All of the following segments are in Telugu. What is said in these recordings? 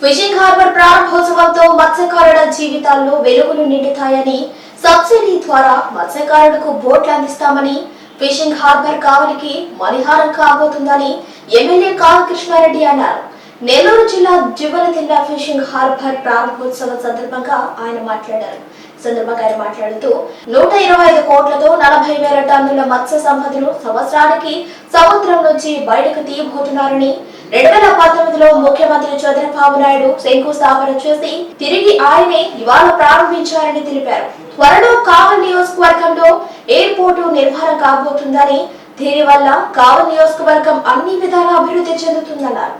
ఫిషింగ్ హార్బర్ ప్రారంభోత్సవంతో మత్స్యకారుల జీవితాల్లో వెలుగులు నిండుతాయని సబ్సిడీ ద్వారా మత్స్యకారులకు బోట్లు అందిస్తామని ఫిషింగ్ హార్బర్ కావలికి మణిహారం కాబోతుందని ఎమ్మెల్యే కావి కృష్ణారెడ్డి అన్నారు. నెల్లూరు జిల్లా జివ్వలతిల్ల ఫిషింగ్ హార్బర్ ప్రారంభోత్సవం సందర్భంగా ఆయన మాట్లాడారు. సందర్భంగా ఆయన మాట్లాడుతూ నూట ఇరవై ఐదు కోట్లతో నలభై వేల టన్నుల మత్స్య సంపదను సంవత్సరానికి సముద్రం నుంచి బయటకు తీయబోతున్నారని రెండు వేల లో ముఖ్యమంత్రి చంద్రబాబు నాయుడు శంకుస్థాపన చేసి తిరిగి ఆయనే ఇవాళ ప్రారంభించారని తెలిపారు. త్వరలో కావల్ నియోజకవర్గంలో ఎయిర్పోర్టు నిర్మాణం కాబోతుందని దీని వల్ల కావల్ నియోజకవర్గం అన్ని విధాల అభివృద్ధి చెందుతుందన్నారు.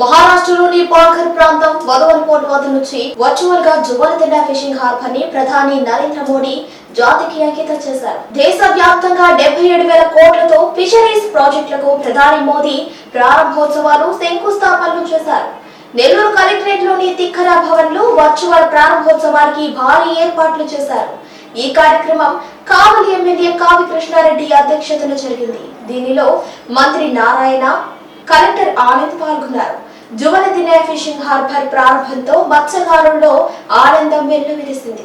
మహారాష్ట్రలోని పాల్ఘర్ ప్రాంతం వదవల్కోట్ వద్ద నుంచి వర్చువల్గా జువలతిండ ఫిషింగ్ హార్బర్ని ప్రధాని నరేంద్ర మోడీ జాతికి అంకితం చేశారు దేశవ్యాప్తంగా డెబ్బై ఏడు వేల కోట్లతో ఫిషరీస్ ప్రాజెక్టులకు ప్రధాని మోదీ ప్రారంభోత్సవాలు శంకుస్థాపనలు చేశారు. నెల్లూరు కలెక్టరేట్లోని తిక్కర భవన్లో వర్చువల్ ప్రారంభోత్సవానికి భారీ ఏర్పాట్లు చేశారు. ఈ కార్యక్రమం కావలి ఎమ్మెల్యే కావి కృష్ణారెడ్డి అధ్యక్షతన జరిగింది. దీనిలో మంత్రి నారాయణ కలెక్టర్ ఆనంద్ పాల్గొన్నారు. జువలదిన ఫిషింగ్ హార్బర్ ప్రారంభంతో మత్స్యకారుల్లో ఆనందం వెల్లువిరిసింది.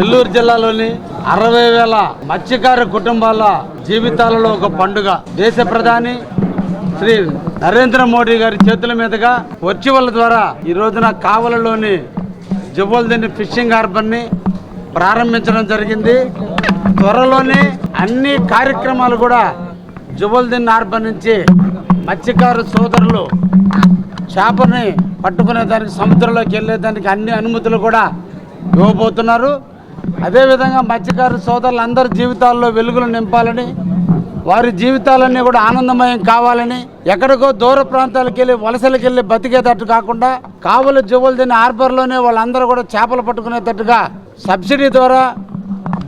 నెల్లూరు జిల్లాలోని అరవై వేల మత్స్యకార కుటుంబాల జీవితాలలో ఒక పండుగ. దేశ ప్రధాని శ్రీ నరేంద్ర మోడీ గారి చేతుల మీదుగా వర్చువల్ ద్వారా ఈ రోజున కావలలోని జువ్వల్దిని ఫిషింగ్ హార్బర్ని ప్రారంభించడం జరిగింది. త్వరలోనే అన్ని కార్యక్రమాలు కూడా జువ్వల్దిన్ హార్బర్ నుంచి మత్స్యకారు సోదరులు చేపని పట్టుకునే దానికి సముద్రంలోకి వెళ్ళేదానికి అన్ని అనుమతులు కూడా ఇవ్వబోతున్నారు. అదేవిధంగా మత్స్యకారు సోదరులందరి జీవితాల్లో వెలుగులు నింపాలని వారి జీవితాలన్నీ కూడా ఆనందమయం కావాలని ఎక్కడికో దూర ప్రాంతాలకు వెళ్ళి వలసలకు వెళ్ళి బతికేటట్టు కాకుండా కావలి జువ్వలదిని హార్బర్లోనే వాళ్ళందరూ కూడా చేపలు పట్టుకునేటట్టుగా సబ్సిడీ ద్వారా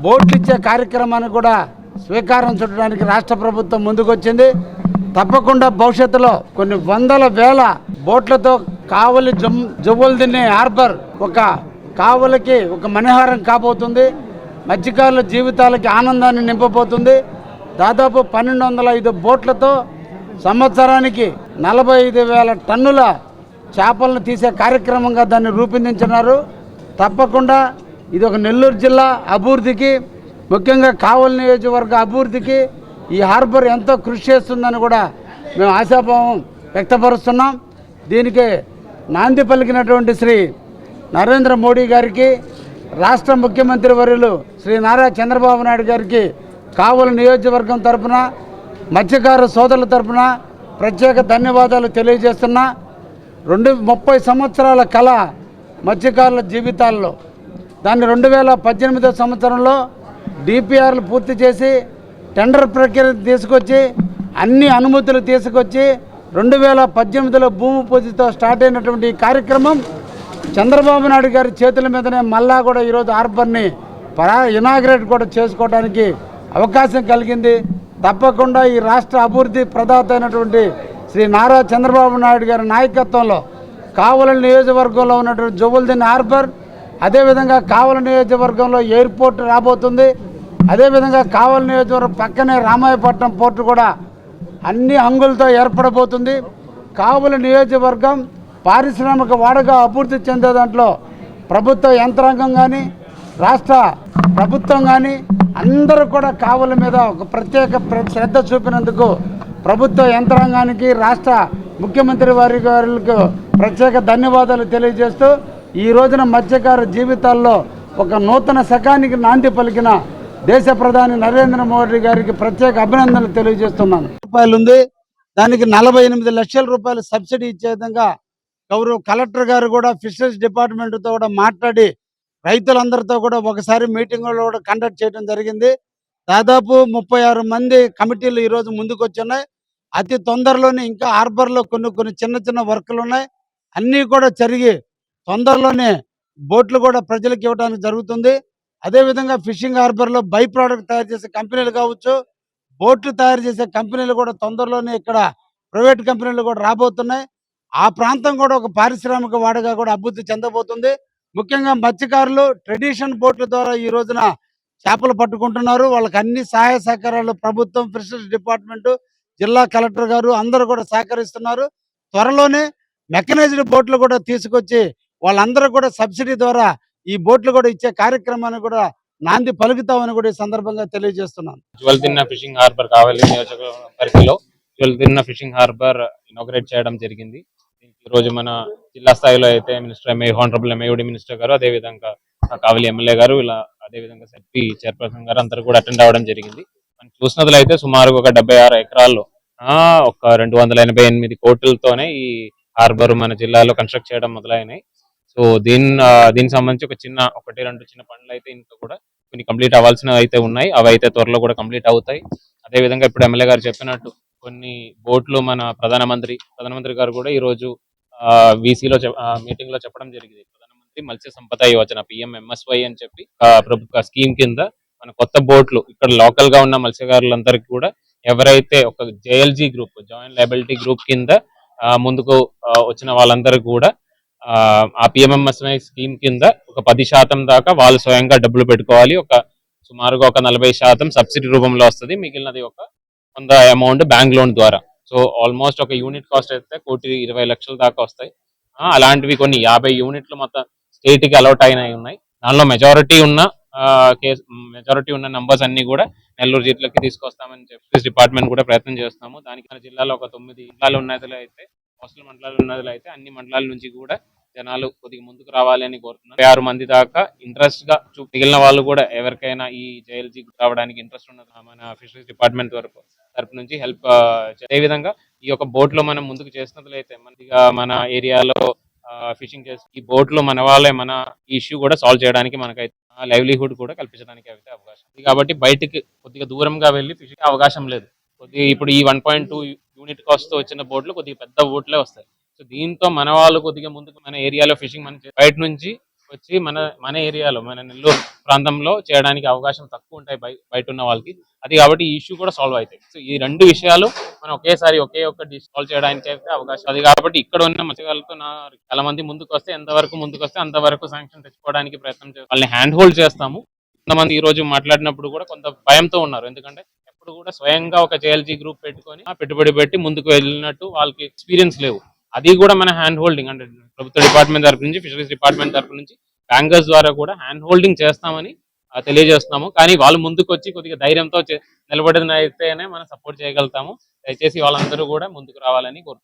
బోట్లు ఇచ్చే కార్యక్రమాన్ని కూడా స్వీకారం చుట్టడానికి రాష్ట్ర ప్రభుత్వం ముందుకొచ్చింది. తప్పకుండా భవిష్యత్తులో కొన్ని వందల వేల బోట్లతో కావలి జమ్ జువ్వలదిని హార్బర్ ఒక కావులకి ఒక మణిహారం కాబోతుంది. మత్స్యకారుల జీవితాలకి ఆనందాన్ని నింపబోతుంది. దాదాపు పన్నెండు వందల ఐదు బోట్లతో సంవత్సరానికి నలభై ఐదు వేల టన్నుల చేపలను తీసే కార్యక్రమంగా దాన్ని రూపొందించినారు. తప్పకుండా ఇది ఒక నెల్లూరు జిల్లా అభివృద్ధికి ముఖ్యంగా కావలి నియోజకవర్గ అభివృద్ధికి ఈ హార్బర్ ఎంతో కృషి చేస్తుందని కూడా మేము ఆశాభావం వ్యక్తపరుస్తున్నాం. దీనికి నాంది పలికినటువంటి శ్రీ నరేంద్ర మోడీ గారికి రాష్ట్ర ముఖ్యమంత్రి వర్యులు శ్రీ నారా చంద్రబాబు నాయుడు గారికి కావలి నియోజకవర్గం తరపున మత్స్యకారు సోదరుల తరపున ప్రత్యేక ధన్యవాదాలు తెలియజేస్తున్నా. రెండు ముప్పై సంవత్సరాల కళ మత్స్యకారుల జీవితాల్లో దాన్ని రెండు వేల పద్దెనిమిదో సంవత్సరంలో డిపిఆర్లు పూర్తి చేసి టెండర్ ప్రక్రియ తీసుకొచ్చి అన్ని అనుమతులు తీసుకొచ్చి రెండు వేల పద్దెనిమిదిలో భూమి పూజతో స్టార్ట్ అయినటువంటి ఈ కార్యక్రమం చంద్రబాబు నాయుడు గారి చేతుల మీదనే మళ్ళా కూడా ఈరోజు హార్బర్ని పరా ఇనాగ్రేట్ కూడా చేసుకోవడానికి అవకాశం కలిగింది. తప్పకుండా ఈ రాష్ట్ర అభివృద్ధి ప్రదాత అయినటువంటి శ్రీ నారా చంద్రబాబు నాయుడు గారి నాయకత్వంలో కావల నియోజకవర్గంలో ఉన్నటువంటి జువల్దిన్ హార్బర్ అదేవిధంగా కావల నియోజకవర్గంలో ఎయిర్పోర్ట్ రాబోతుంది. అదేవిధంగా కావల నియోజకవర్గం పక్కనే రామాయపట్నం పోర్టు కూడా అన్ని హంగులతో ఏర్పడబోతుంది. కావలి నియోజకవర్గం పారిశ్రామిక వాడగా అభివృద్ధి చెందే దాంట్లో ప్రభుత్వ యంత్రాంగం కానీ రాష్ట్ర ప్రభుత్వం కానీ అందరూ కూడా కావుల మీద ఒక ప్రత్యేక శ్రద్ధ చూపినందుకు ప్రభుత్వ యంత్రాంగానికి రాష్ట్ర ముఖ్యమంత్రి వారి గారికి ప్రత్యేక ధన్యవాదాలు తెలియజేస్తూ ఈ రోజున మత్స్యకారు జీవితాల్లో ఒక నూతన శకానికి నాంది పలికిన దేశ ప్రధాని నరేంద్ర మోడీ గారికి ప్రత్యేక అభినందనలు తెలియజేస్తున్నాను. రూపాయలు ఉంది దానికి నలభై ఎనిమిది లక్షల రూపాయలు సబ్సిడీ ఇచ్చే విధంగా గౌరవ కలెక్టర్ గారు కూడా ఫిషరీస్ డిపార్ట్మెంట్తో కూడా మాట్లాడి రైతులందరితో కూడా ఒకసారి మీటింగులు కూడా కండక్ట్ చేయడం జరిగింది. దాదాపు ముప్పై ఆరు మంది కమిటీలు ఈరోజు ముందుకు వచ్చినాయి అతి తొందరలోనే ఇంకా హార్బర్లో కొన్ని కొన్ని చిన్న చిన్న వర్కులు ఉన్నాయి. అన్నీ కూడా జరిగి తొందరలోనే బోట్లు కూడా ప్రజలకు ఇవ్వడానికి జరుగుతుంది. అదేవిధంగా ఫిషింగ్ హార్బర్లో బై ప్రోడక్ట్ తయారు చేసే కంపెనీలు కావచ్చు బోట్లు తయారు చేసే కంపెనీలు కూడా తొందరలోనే ఇక్కడ ప్రైవేట్ కంపెనీలు కూడా రాబోతున్నాయి. ఆ ప్రాంతం కూడా ఒక పారిశ్రామిక వాడగా కూడా అభివృద్ధి చెందబోతుంది. ముఖ్యంగా మత్స్యకారులు ట్రెడిషన్ బోట్ల ద్వారా ఈ రోజున చేపలు పట్టుకుంటున్నారు. వాళ్ళకి అన్ని సహాయ సహకారాలు ప్రభుత్వం ఫిషరీస్ డిపార్ట్మెంట్ జిల్లా కలెక్టర్ గారు అందరూ కూడా సహకరిస్తున్నారు. త్వరలోనే మెకనైజ్డ్ బోట్లు కూడా తీసుకొచ్చి వాళ్ళందరూ కూడా సబ్సిడీ ద్వారా ఈ బోట్లు కూడా ఇచ్చే కార్యక్రమాన్ని కూడా నాంది పలుకుతామని కూడా ఈ సందర్భంగా తెలియజేస్తున్నాను. జ్వల్తిన్న ఫిషింగ్ హార్బర్ కావాలి నియోజకవర్గ పరిధిలో ఫిషింగ్ హార్బర్ ఇనాగ్రేట్ చేయడం జరిగింది. ఈ రోజు మన జిల్లా స్థాయిలో అయితే minister MA honourable MAD minister గారు అదేవిధంగా కావలి ఎమ్మెల్యే గారు ఇలా అదే విధంగా చైర్పర్సన్ గారు అందరూ కూడా అటెండ్ అవ్వడం జరిగింది. మనం చూసినట్లయితే సుమారు ఒక డెబ్బై ఆరు ఎకరాల్లో ఆ, ఒక రెండు వందల ఎనభై ఎనిమిది కోట్లతోనే ఈ హార్బర్ మన జిల్లాలో కన్స్ట్రక్ట్ చేయడం మొదలైనాయి. సో దీని దీనికి సంబంధించి ఒక చిన్న ఒకటి రెండు చిన్న పనులు అయితే ఇంకా కూడా కొన్ని కంప్లీట్ అవ్వాల్సినవి అయితే ఉన్నాయి. అవి అయితే త్వరలో కూడా కంప్లీట్ అవుతాయి. అదే విధంగా ఇప్పుడు ఎమ్మెల్యే గారు చెప్పినట్టు కొన్ని బోట్లు మన ప్రధానమంత్రి ప్రధానమంత్రి గారు కూడా ఈ రోజు వీసీలో మీటింగ్లో చెప్పడం జరిగింది. ప్రధానమంత్రి మత్స్య సంపద యోజన పిఎంఎంఎస్వై అని చెప్పి ప్రభుత్వ స్కీమ్ కింద మన కొత్త బోట్లు ఇక్కడ లోకల్గా ఉన్న మత్స్యకారులందరికీ కూడా ఎవరైతే ఒక JLG group joint liability group కింద ముందుకు వచ్చిన వాళ్ళందరూ కూడా ఆ, ఆ పిఎంఎంఎస్వై స్కీమ్ కింద ఒక పది శాతం దాకా వాళ్ళు స్వయంగా డబ్బులు పెట్టుకోవాలి. ఒక సుమారుగా ఒక నలభై శాతం సబ్సిడీ రూపంలో వస్తుంది. మిగిలినది ఒక కొంత అమౌంట్ బ్యాంక్ లోన్ ద్వారా. సో ఆల్మోస్ట్ ఒక యూనిట్ కాస్ట్ అయితే కోటి ఇరవై లక్షల దాకా వస్తాయి. ఆ, అలాంటివి కొన్ని యాభై యూనిట్లు మొత్తం స్టేట్కి అలౌట్ అయినవి ఉన్నాయి. దానిలో మెజారిటీ ఉన్న కేసు మెజారిటీ ఉన్న నంబర్స్ అన్ని కూడా నెల్లూరు జిల్లాకి తీసుకొస్తామని చెప్పి డిపార్ట్మెంట్ కూడా ప్రయత్నం చేస్తాము దానికి మన జిల్లాలో ఒక తొమ్మిది జిల్లాలు ఉన్నదిలో అయితే హాస్టల్ మండలాలు ఉన్నదిలో అయితే అన్ని మండలాల నుంచి కూడా జనాలు కొద్దిగా ముందుకు రావాలి అని కోరుతున్నారు ఆరు మంది దాకా ఇంట్రెస్ట్గా మిగిలిన వాళ్ళు కూడా ఎవరికైనా ఈ జైల్జీ రావడానికి ఇంట్రెస్ట్ ఉన్నది మన ఫిషరీస్ డిపార్ట్మెంట్ వరకు తరపు నుంచి హెల్ప్ అదే విధంగా ఈ యొక్క బోట్లో మనం ముందుకు చేసినట్లయితే మనకి మన ఏరియాలో ఫిషింగ్ చేసి ఈ బోట్లో మన వాళ్ళే మన ఇష్యూ కూడా సాల్వ్ చేయడానికి మనకైతే లైవ్లీహుడ్ కూడా కల్పించడానికి అయితే అవకాశం కాబట్టి బయటికి కొద్దిగా దూరంగా వెళ్ళి ఫిషింగ్ అవకాశం లేదు. కొద్దిగా ఇప్పుడు ఈ వన్ పాయింట్ టూ యూనిట్ కాస్ట్తో వచ్చిన బోట్లు కొద్దిగా పెద్ద బోట్లే వస్తాయి. సో దీంతో మన వాళ్ళు కొద్దిగా ముందుకు మన ఏరియాలో ఫిషింగ్ మన బయట నుంచి వచ్చి మన మన ఏరియాలో మన నెల్లూరు ప్రాంతంలో చేయడానికి అవకాశం తక్కువ ఉంటాయి బయట ఉన్న వాళ్ళకి. అది కాబట్టి ఈ ఇష్యూ కూడా సాల్వ్ అవుతాయి. సో ఈ రెండు విషయాలు మనం ఒకేసారి ఒకే ఒక్కటి సాల్వ్ చేయడానికి అయితే అవకాశం అది కాబట్టి ఇక్కడ ఉన్న మత్స్యకారులతో నా చాలా మంది ముందుకు వస్తే ఎంతవరకు ముందుకు వస్తే అంతవరకు శాంక్షన్ తెచ్చుకోవడానికి ప్రయత్నం చేస్తాం వాళ్ళని హ్యాండ్ హోల్డ్ చేస్తాము. కొంతమంది ఈ రోజు మాట్లాడినప్పుడు కూడా కొంత భయంతో ఉన్నారు. ఎందుకంటే ఎప్పుడు కూడా స్వయంగా ఒక జేఎల్జీ గ్రూప్ పెట్టుకొని ఆ పెట్టుబడి పెట్టి ముందుకు వెళ్ళినట్టు వాళ్ళకి ఎక్స్పీరియన్స్ లేవు. అది కూడా మన హ్యాండ్ హోల్డింగ్ అంటే ప్రభుత్వ డిపార్ట్మెంట్ తరపు నుంచి ఫిషరీస్ డిపార్ట్మెంట్ తరపు నుంచి బ్యాంకర్స్ ద్వారా కూడా హ్యాండ్ హోల్డింగ్ చేస్తామని తెలియజేస్తున్నాము. కానీ వాళ్ళు ముందుకు వచ్చి కొద్దిగా ధైర్యంతో నిలబడిన అయితేనే మనం సపోర్ట్ చేయగలుగుతాము. దయచేసి వాళ్ళందరూ కూడా ముందుకు రావాలని కోరుతున్నాం